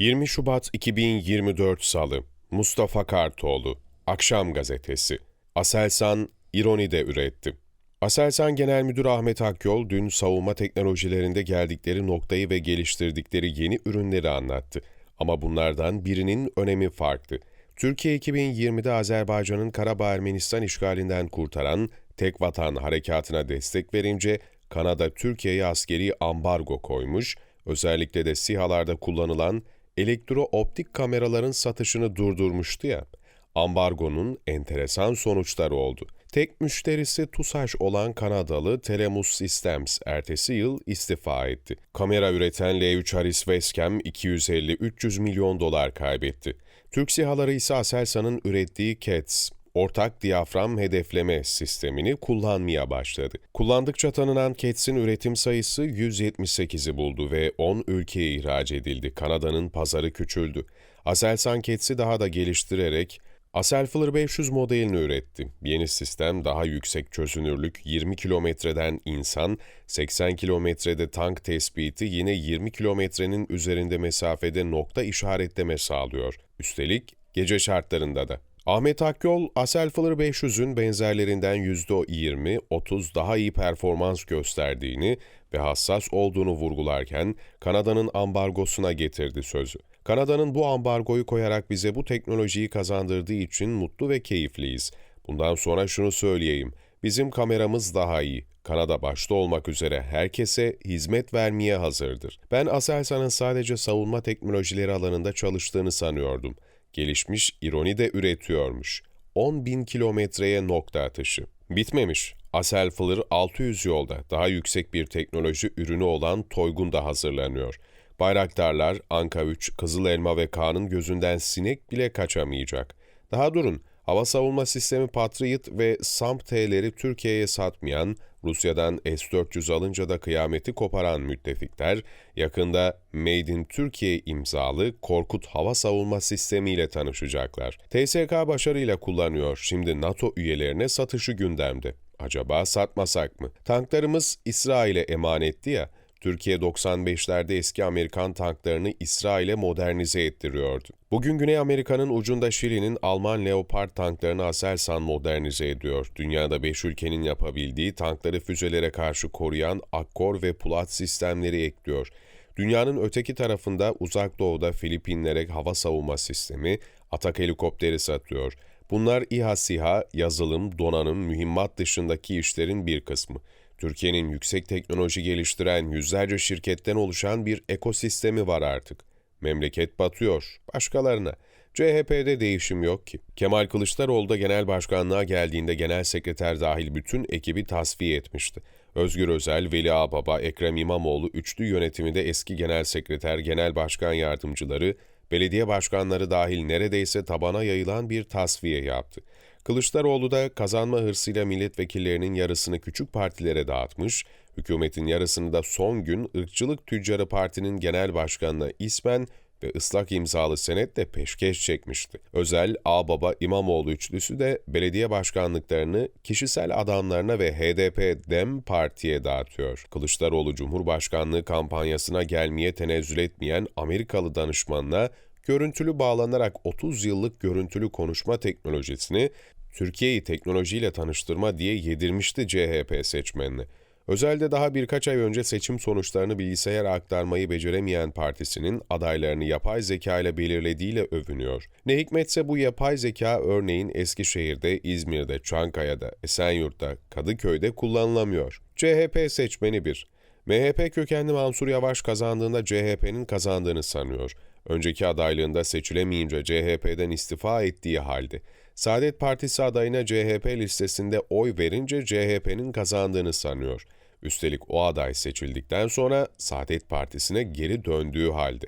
20 Şubat 2024 Salı Mustafa Kartoğlu Akşam Gazetesi Aselsan ironi de üretti. Aselsan Genel Müdürü Ahmet Akyol dün savunma teknolojilerinde geldikleri noktayı ve geliştirdikleri yeni ürünleri anlattı. Ama bunlardan birinin önemi farklı. Türkiye 2020'de Azerbaycan'ın Karabağ Ermenistan işgalinden kurtaran Tek Vatan Harekatı'na destek verince Kanada Türkiye'ye askeri ambargo koymuş, özellikle de SİHA'larda kullanılan elektro-optik kameraların satışını durdurmuştu ya. Ambargonun enteresan sonuçları oldu. Tek müşterisi TUSAŞ olan Kanadalı Telemus Systems ertesi yıl istifa etti. Kamera üreten L3 Harris Westcam 250-300 milyon dolar kaybetti. Türk SİHA'ları ise Aselsan'ın ürettiği CATS, ortak diyafram hedefleme sistemini kullanmaya başladı. Kullandıkça tanınan CATS'in üretim sayısı 178'i buldu ve 10 ülkeye ihraç edildi. Kanada'nın pazarı küçüldü. Aselsan CATS'i daha da geliştirerek Aselfler 500 modelini üretti. Yeni sistem daha yüksek çözünürlük, 20 kilometreden insan, 80 kilometrede tank tespiti, yine 20 kilometrenin üzerinde mesafede nokta işaretleme sağlıyor. Üstelik gece şartlarında da. Ahmet Akyol, Aselfler 500'ün benzerlerinden %20-30 daha iyi performans gösterdiğini ve hassas olduğunu vurgularken Kanada'nın ambargosuna getirdi sözü. Kanada'nın bu ambargoyu koyarak bize bu teknolojiyi kazandırdığı için mutlu ve keyifliyiz. Bundan sonra şunu söyleyeyim, bizim kameramız daha iyi. Kanada başta olmak üzere herkese hizmet vermeye hazırdır. Ben Aselsan'ın sadece savunma teknolojileri alanında çalıştığını sanıyordum. Gelişmiş ironi de üretiyormuş. 10 bin kilometreye nokta atışı. Bitmemiş. Aselfler 600 yolda daha yüksek bir teknoloji ürünü olan Toygun da hazırlanıyor. Bayraktarlar, Anka 3, Kızıl Elma ve Kaan'ın gözünden sinek bile kaçamayacak. Daha durun, hava savunma sistemi Patriot ve SAMP-T'leri Türkiye'ye satmayan, Rusya'dan S-400 alınca da kıyameti koparan müttefikler, yakında Made in Türkiye imzalı Korkut hava savunma sistemiyle tanışacaklar. TSK başarıyla kullanıyor, şimdi NATO üyelerine satışı gündemde. Acaba satmasak mı? Tanklarımız İsrail'e emanetti ya, Türkiye 95'lerde eski Amerikan tanklarını İsrail'e modernize ettiriyordu. Bugün Güney Amerika'nın ucunda Şili'nin Alman Leopard tanklarını Aselsan modernize ediyor. Dünyada 5 ülkenin yapabildiği tankları füzelere karşı koruyan Akkor ve Pulat sistemleri ekliyor. Dünyanın öteki tarafında Uzak Doğu'da Filipinlere hava savunma sistemi, atak helikopteri satıyor. Bunlar İHA SİHA, yazılım, donanım, mühimmat dışındaki işlerin bir kısmı. Türkiye'nin yüksek teknoloji geliştiren yüzlerce şirketten oluşan bir ekosistemi var artık. Memleket batıyor, başkalarına. CHP'de değişim yok ki. Kemal Kılıçdaroğlu da genel başkanlığa geldiğinde genel sekreter dahil bütün ekibi tasfiye etmişti. Özgür Özel, Veli Ağbaba, Ekrem İmamoğlu üçlü yönetiminde eski genel sekreter, genel başkan yardımcıları, belediye başkanları dahil neredeyse tabana yayılan bir tasfiye yaptı. Kılıçdaroğlu da kazanma hırsıyla milletvekillerinin yarısını küçük partilere dağıtmış, hükümetin yarısını da son gün ırkçılık tüccarı partinin genel başkanına ismen ve ıslak imzalı senetle peşkeş çekmişti. Özel, Ağbaba, İmamoğlu üçlüsü de belediye başkanlıklarını kişisel adamlarına ve HDP DEM Parti'ye dağıtıyor. Kılıçdaroğlu Cumhurbaşkanlığı kampanyasına gelmeye tenezzül etmeyen Amerikalı danışmanla görüntülü bağlanarak 30 yıllık görüntülü konuşma teknolojisini Türkiye'yi teknolojiyle tanıştırma diye yedirmişti CHP seçmenine. Özel'de daha birkaç ay önce seçim sonuçlarını bilgisayara aktarmayı beceremeyen partisinin adaylarını yapay zeka ile belirlediğiyle övünüyor. Ne hikmetse bu yapay zeka örneğin Eskişehir'de, İzmir'de, Çankaya'da, Esenyurt'ta, Kadıköy'de kullanılamıyor. CHP seçmeni bir. MHP kökenli Mansur Yavaş kazandığında CHP'nin kazandığını sanıyor. Önceki adaylığında seçilemeyince CHP'den istifa ettiği halde. Saadet Partisi adayına CHP listesinde oy verince CHP'nin kazandığını sanıyor. Üstelik o aday seçildikten sonra Saadet Partisi'ne geri döndüğü halde.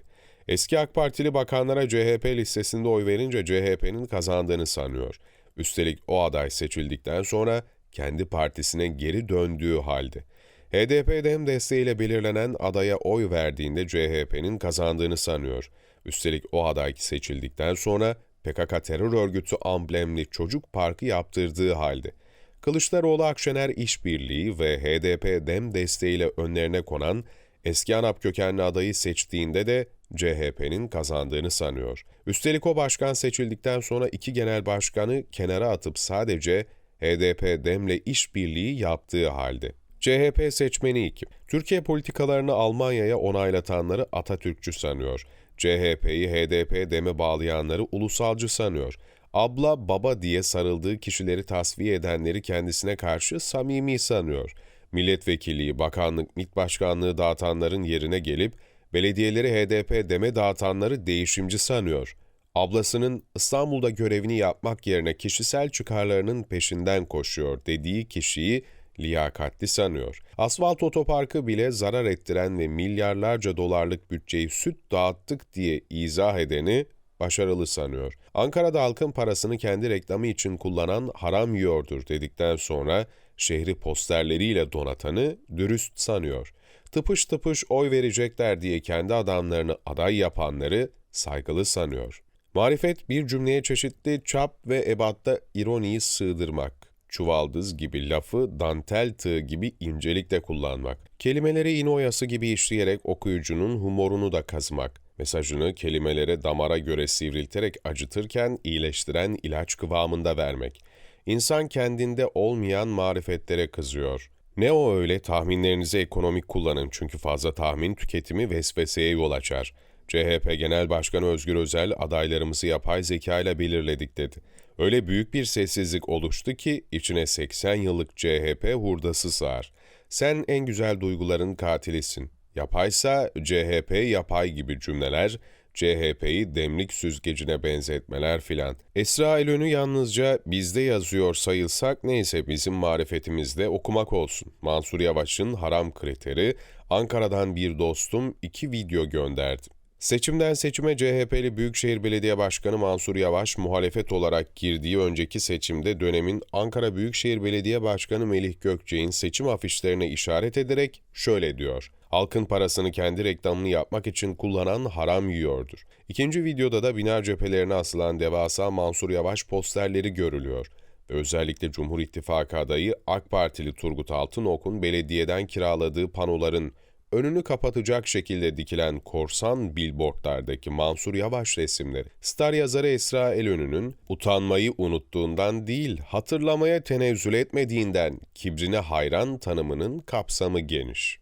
Eski AK Partili bakanlara CHP listesinde oy verince CHP'nin kazandığını sanıyor. Üstelik o aday seçildikten sonra kendi partisine geri döndüğü halde. HDP dem desteğiyle belirlenen adaya oy verdiğinde CHP'nin kazandığını sanıyor. Üstelik o aday seçildikten sonra PKK terör örgütü amblemli çocuk parkı yaptırdığı halde. Kılıçdaroğlu Akşener işbirliği ve HDP dem desteğiyle önlerine konan Eski ANAP kökenli adayı seçtiğinde de CHP'nin kazandığını sanıyor. Üstelik o başkan seçildikten sonra iki genel başkanı kenara atıp sadece HDP DEM'le işbirliği yaptığı halde. CHP seçmeni kim? Türkiye politikalarını Almanya'ya onaylatanları Atatürkçü sanıyor. CHP'yi HDP DEM'e bağlayanları ulusalcı sanıyor. Abla baba diye sarıldığı kişileri tasfiye edenleri kendisine karşı samimi sanıyor. Milletvekilliği, bakanlık, MİT başkanlığı dağıtanların yerine gelip belediyeleri HDP DEM'e dağıtanları değişimci sanıyor. Ablasının İstanbul'da görevini yapmak yerine kişisel çıkarlarının peşinden koşuyor dediği kişiyi liyakatli sanıyor. Asfalt otoparkı bile zarar ettiren ve milyarlarca dolarlık bütçeyi süt dağıttık diye izah edeni başarılı sanıyor. Ankara'da halkın parasını kendi reklamı için kullanan haram yiyordur dedikten sonra şehri posterleriyle donatanı dürüst sanıyor. Tıpış tıpış oy verecekler diye kendi adamlarını aday yapanları saygılı sanıyor. Marifet bir cümleye çeşitli çap ve ebatta ironiyi sığdırmak çuvaldız gibi lafı dantel tığ gibi incelikle kullanmak, kelimeleri iğne oyası gibi işleyerek okuyucunun humorunu da kazmak, mesajını kelimelere damara göre sivrilterek acıtırken iyileştiren ilaç kıvamında vermek. İnsan kendinde olmayan marifetlere kızıyor. Ne o öyle tahminlerinizi ekonomik kullanın çünkü fazla tahmin tüketimi vesveseye yol açar. CHP Genel Başkanı Özgür Özel adaylarımızı yapay zeka ile belirledik dedi. Öyle büyük bir sessizlik oluştu ki içine 80 yıllık CHP hurdası sığar. Sen en güzel duyguların katilisin. Yapaysa CHP yapay gibi cümleler, CHP'yi demlik süzgecine benzetmeler filan. Esra Elönü yalnızca bizde yazıyor sayılsak neyse bizim marifetimizde okumak olsun. Mansur Yavaş'ın haram kriteri, Ankara'dan bir dostum iki video gönderdi. Seçimden seçime CHP'li Büyükşehir Belediye Başkanı Mansur Yavaş muhalefet olarak girdiği önceki seçimde dönemin Ankara Büyükşehir Belediye Başkanı Melih Gökçek'in seçim afişlerine işaret ederek şöyle diyor. Halkın parasını kendi reklamını yapmak için kullanan haram yiyordur. İkinci videoda da bina cephelerine asılan devasa Mansur Yavaş posterleri görülüyor ve özellikle Cumhur İttifakı adayı AK Partili Turgut Altınok'un belediyeden kiraladığı panoların önünü kapatacak şekilde dikilen korsan billboardlardaki Mansur Yavaş resimleri, star yazarı Esra Elönü'nün utanmayı unuttuğundan değil, hatırlamaya tenezzül etmediğinden kibrine hayran tanımının kapsamı geniş.